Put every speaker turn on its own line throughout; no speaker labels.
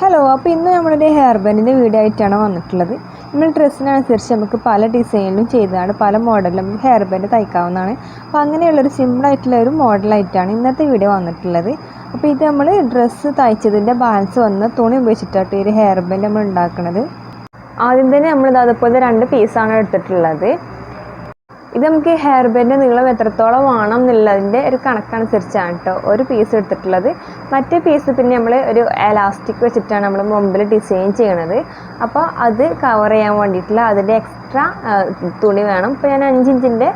Hello അപ്പോൾ ഇന്ന് നമ്മളൊരു ഹെയർ ബാൻഡിന്റെ വീഡിയോ ആയിട്ടാണ് വന്നിട്ടുള്ളത്. നമ്മൾ ഡ്രസ്സിനനുസരിച്ച് നമുക്ക് പല ഡിസൈനിലും ചെയ്തതാണ് പല മോഡലിലും നമുക്ക് ഹെയർ ബാൻഡ് തയ്ക്കാവുന്നതാണ്. അപ്പോൾ അങ്ങനെയുള്ളൊരു സിമ്പിളായിട്ടുള്ള ഒരു മോഡലായിട്ടാണ് ഇന്നത്തെ വീഡിയോ വന്നിട്ടുള്ളത്. അപ്പോൾ ഇത് നമ്മൾ ഡ്രസ്സ് തയ്ച്ചതിന്റെ ബാലൻസ് വന്ന തുണി ഉപയോഗിച്ചിട്ടാണ് ഈ ഒരു ഹെയർ ബാൻഡ് നമ്മൾ ഉണ്ടാക്കുന്നത് ആദ്യം തന്നെ നമ്മളിത് അതുപോലെ രണ്ട് പീസാണ് എടുത്തിട്ടുള്ളത്. ഇത് നമുക്ക് ഹെയർ ബാൻഡ് നീളം എത്രത്തോളം വേണം എന്നുള്ളതിന്റെ ഒരു കണക്കനുസരിച്ചാണ് കേട്ടോ ഒരു പീസ് എടുത്തിട്ടുള്ളത്. മറ്റേ പീസ് പിന്നെ നമ്മൾ ഒരു എലാസ്റ്റിക് വെച്ചിട്ടാണ് നമ്മൾ മുമ്പിൽ ഡിസൈൻ ചെയ്യണത്. അപ്പോൾ അത് കവർ ചെയ്യാൻ വേണ്ടിയിട്ടുള്ള അതിന്റെ എക്സ്ട്രാ തുണി വേണം. ഇപ്പോൾ ഞാൻ അഞ്ചിഞ്ചിന്റെ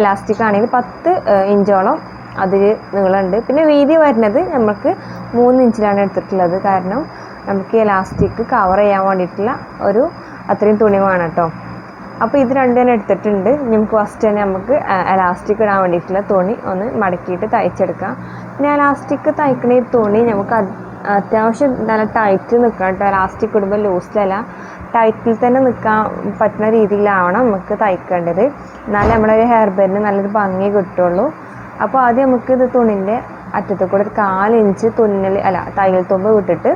എലാസ്റ്റിക് ആണെങ്കിൽ പത്ത് ഇഞ്ചോളം അതിൽ നീളമുണ്ട്. പിന്നെ വീതി വരുന്നത് നമുക്ക് മൂന്ന് ഇഞ്ചിലാണ് എടുത്തിട്ടുള്ളത്. കാരണം നമുക്ക് എലാസ്റ്റിക് കവർ ചെയ്യാൻ വേണ്ടിയിട്ടുള്ള ഒരു അത്രയും തുണി വേണം കേട്ടോ അപ്പോൾ ഇത് രണ്ടു തന്നെ എടുത്തിട്ടുണ്ട്. നമുക്ക് ഫസ്റ്റ് തന്നെ നമുക്ക് എലാസ്റ്റിക് ഇടാൻ വേണ്ടിയിട്ടുള്ള തുണി ഒന്ന് മടക്കിയിട്ട് തയ്ച്ചെടുക്കാം. പിന്നെ എലാസ്റ്റിക് തയ്ക്കണ ഈ തുണി നമുക്ക് അത്യാവശ്യം നല്ല ടൈറ്റ് നിൽക്കണം കേട്ടോ എലാസ്റ്റിക് ഇടുമ്പോൾ ലൂസിലല്ല ടൈറ്റിൽ തന്നെ നിൽക്കാൻ പറ്റുന്ന രീതിയിലാവണം നമുക്ക് തയ്ക്കേണ്ടത്. എന്നാലേ നമ്മുടെ ഒരു ഹെയർ ബാൻഡിന് നല്ലൊരു ഭംഗി കിട്ടുള്ളൂ. അപ്പോൾ ആദ്യം നമുക്ക് ഇത് തുണിന്റെ അറ്റത്ത് കൂടെ ഒരു കാലിഞ്ച് തുന്നൽ അല്ല തയ്യൽ തുമ്പ് വിട്ടിട്ട്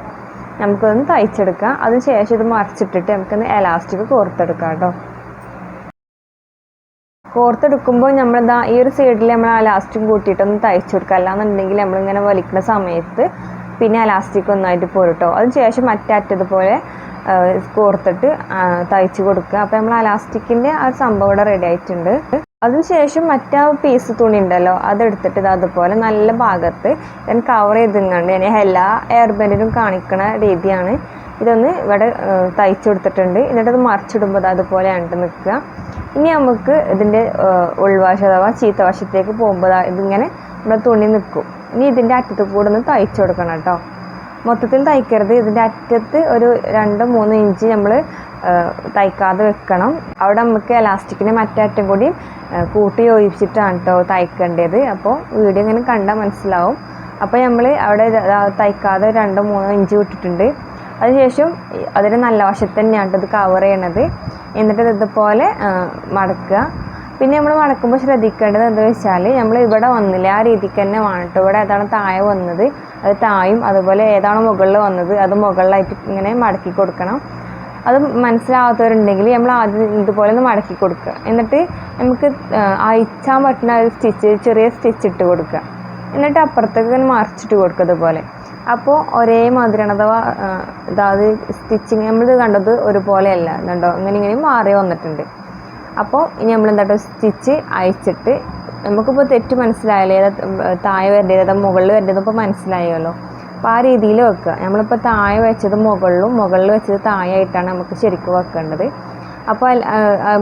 നമുക്കൊന്ന് തയ്ച്ചെടുക്കാം. അതിന് ശേഷം ഇത് മറിച്ചിട്ടിട്ട് നമുക്കൊന്ന് എലാസ്റ്റിക് കോർത്തെടുക്കാം കേട്ടോ കോർത്തെടുക്കുമ്പോൾ നമ്മളിതാ ഈ ഒരു സൈഡിൽ നമ്മൾ അലാസ്റ്റിക് ലാസ്റ്റും കൂട്ടിയിട്ടൊന്ന് തയ്ച്ചു കൊടുക്കുക. അല്ലാന്നുണ്ടെങ്കിൽ നമ്മളിങ്ങനെ വലിക്കുന്ന സമയത്ത് പിന്നെ അലാസ്റ്റിക് ലാസ്റ്റിക് ഒന്നായിട്ട് പോരട്ടോ അതിന് ശേഷം മറ്റേ അറ്റതുപോലെ കോർത്തിട്ട് തയ്ച്ചു കൊടുക്കുക. അപ്പോൾ നമ്മൾ ആ ലാസ്റ്റിക്കിന്റെ ആ സംഭവം ഇവിടെ റെഡി ആയിട്ടുണ്ട്. അതിനുശേഷം മറ്റാ പീസ് തുണി ഉണ്ടല്ലോ അതെടുത്തിട്ട് ഇത് അതുപോലെ നല്ല ഭാഗത്ത് ഞാൻ കവർ ചെയ്തിങ്ങാണ്ട് ഞാൻ എല്ലാ എയർ കാണിക്കുന്ന രീതിയാണ് ഇതൊന്ന് ഇവിടെ തയ്ച്ചു കൊടുത്തിട്ടുണ്ട്. എന്നിട്ടത് അതുപോലെ അതുപോലെയാണ് നിൽക്കുക. ഇനി നമുക്ക് ഇതിന്റെ ഉൾവാശം അഥവാ ചീത്ത വശത്തേക്ക് പോകുമ്പോൾ ഇതിങ്ങനെ നമ്മുടെ തുണി നിൽക്കും. ഇനി ഇതിന്റെ അറ്റത്ത് കൂടെ ഒന്ന് തയ്ച്ചു കൊടുക്കണം കേട്ടോ. മൊത്തത്തിൽ തയ്ക്കരുത്. ഇതിന്റെ അറ്റത്ത് ഒരു രണ്ട് മൂന്ന് ഇഞ്ച് നമ്മൾ തയ്ക്കാതെ വെക്കണം. അവിടെ നമുക്ക് എലാസ്റ്റിക്കിന്റെ മറ്റേ കൂടി കൂട്ടി യോജിച്ചിട്ടാണ് കേട്ടോ തയ്ക്കേണ്ടത്. അപ്പോൾ വീഡിയോ ഇങ്ങനെ കണ്ടാൽ മനസ്സിലാവും. അപ്പോൾ നമ്മൾ അവിടെ തയ്ക്കാതെ രണ്ടോ മൂന്നോ ഇഞ്ച് വിട്ടിട്ടുണ്ട്. അതിനുശേഷം അതിന് നല്ല വശത്ത് തന്നെയാണ് ഇത് കവർ ചെയ്യണത്. എന്നിട്ട് ഇതുപോലെ മടക്കുക. പിന്നെ നമ്മൾ മടക്കുമ്പോൾ ശ്രദ്ധിക്കേണ്ടത് എന്താ വെച്ചാൽ നമ്മൾ ഇവിടെ വന്നില്ല ആ രീതിക്ക് തന്നെ വേണം ഇവിടെ ഏതാണ് താഴെ വന്നത് അത് തായും അതുപോലെ ഏതാണ് മുകളിൽ വന്നത് അത് മുകളിലായിട്ട് ഇങ്ങനെ മടക്കി കൊടുക്കണം. അത് മനസ്സിലാവാത്തവരുണ്ടെങ്കിൽ നമ്മൾ ആദ്യം ഇതുപോലെ ഒന്ന് മടക്കി കൊടുക്കുക. എന്നിട്ട് നമുക്ക് അയച്ചാൻ പറ്റുന്ന ഒരു സ്റ്റിച്ച് ചെറിയ സ്റ്റിച്ച് ഇട്ട് കൊടുക്കുക. എന്നിട്ട് അപ്പുറത്തേക്ക് ഇങ്ങനെ മറിച്ചിട്ട് കൊടുക്കുക ഇതുപോലെ. അപ്പോൾ ഒരേ മാതിരിയാണ് അഥവാ അതായത് സ്റ്റിച്ചിങ് നമ്മളിത് കണ്ടത് ഒരുപോലെയല്ല. കണ്ടോ? ഇങ്ങനെ ഇങ്ങനെ മാറി വന്നിട്ടുണ്ട്. അപ്പോൾ ഇനി നമ്മൾ എന്താട്ടോ സ്റ്റിച്ച് അയച്ചിട്ട് നമുക്കിപ്പോൾ തെറ്റ് മനസ്സിലായാലോ ഏതാ താഴെ വരേണ്ടത് ഏതാ? മുകളിൽ വരേണ്ടത് ഇപ്പോൾ മനസ്സിലായല്ലോ. അപ്പോൾ ആ രീതിയിൽ വെക്കുക. നമ്മളിപ്പോൾ താഴെ വെച്ചത് മുകളിലും മുകളിൽ വെച്ചത് താഴെ ആയിട്ടാണ് നമുക്ക് ശരിക്കും വെക്കേണ്ടത്. അപ്പോൾ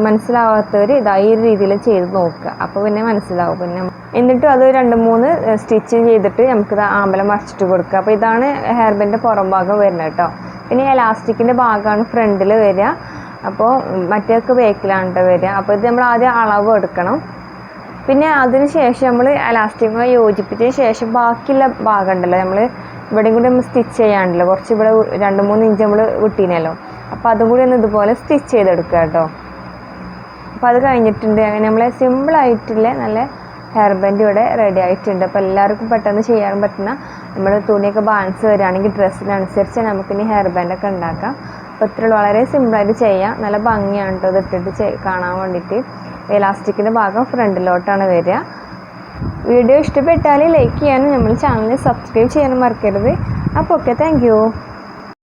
മനസ്സിലാവാത്തവർ ഇതാ ഈ രീതിയിൽ ചെയ്ത് നോക്കുക. അപ്പോൾ പിന്നെ മനസ്സിലാവും. പിന്നെ എന്നിട്ടും അത് രണ്ട് മൂന്ന് സ്റ്റിച്ച് ചെയ്തിട്ട് നമുക്ക് ആമ്പലം മറിച്ചിട്ട് കൊടുക്കുക. അപ്പോൾ ഇതാണ് ഹെയർ പുറം ഭാഗം വരുന്നത് കേട്ടോ. പിന്നെ എലാസ്റ്റിക്കിന്റെ ഭാഗമാണ് ഫ്രണ്ടിൽ വരിക. അപ്പോൾ മറ്റേക്ക് ബേക്കിലാണ് വരിക. അപ്പോൾ ഇത് നമ്മൾ ആദ്യം അളവ് എടുക്കണം. പിന്നെ അതിന് ശേഷം നമ്മൾ എലാസ്റ്റിക്കുമായി യോജിപ്പിച്ചതിന് ശേഷം ബാക്കിയുള്ള ഭാഗം ഉണ്ടല്ലോ. നമ്മൾ ഇവിടെയും കൂടി നമ്മൾ സ്റ്റിച്ച് ചെയ്യാണ്ടല്ലോ കുറച്ച് ഇവിടെ രണ്ട് മൂന്ന് ഇഞ്ച് നമ്മൾ വിട്ടീനല്ലോ. അപ്പോൾ അതും കൂടി ഒന്ന് ഇതുപോലെ സ്റ്റിച്ച് ചെയ്തെടുക്കുക കേട്ടോ. അപ്പോൾ അത് കഴിഞ്ഞിട്ടുണ്ട്. അങ്ങനെ നമ്മളെ സിമ്പിളായിട്ടുള്ള നല്ല ഹെയർ ബാൻഡ് ഇവിടെ റെഡി ആയിട്ടുണ്ട്. അപ്പോൾ എല്ലാവർക്കും പെട്ടെന്ന് ചെയ്യാൻ പറ്റുന്ന നമ്മുടെ തുണിയൊക്കെ ബാലൻസ് വരികയാണെങ്കിൽ ഡ്രസ്സിനനുസരിച്ച് നമുക്കിനി ഹെയർ ബാൻഡൊക്കെ ഉണ്ടാക്കാം. അപ്പോൾ ഇത്ര വളരെ സിമ്പിളായിട്ട് ചെയ്യാം. നല്ല ഭംഗിയാണ് കേട്ടോ ഇത് ഇട്ടിട്ട് കാണാൻ വേണ്ടിയിട്ട്. എലാസ്റ്റിക്കിന്റെ ഭാഗം ഫ്രണ്ടിലോട്ടാണ് വരിക. വീഡിയോ ഇഷ്ടപ്പെട്ടാൽ ലൈക്ക് ചെയ്യാനും നമ്മൾ ചാനൽ സബ്സ്ക്രൈബ് ചെയ്യാനും മറക്കരുത്. അപ്പോൾ ഓക്കെ താങ്ക്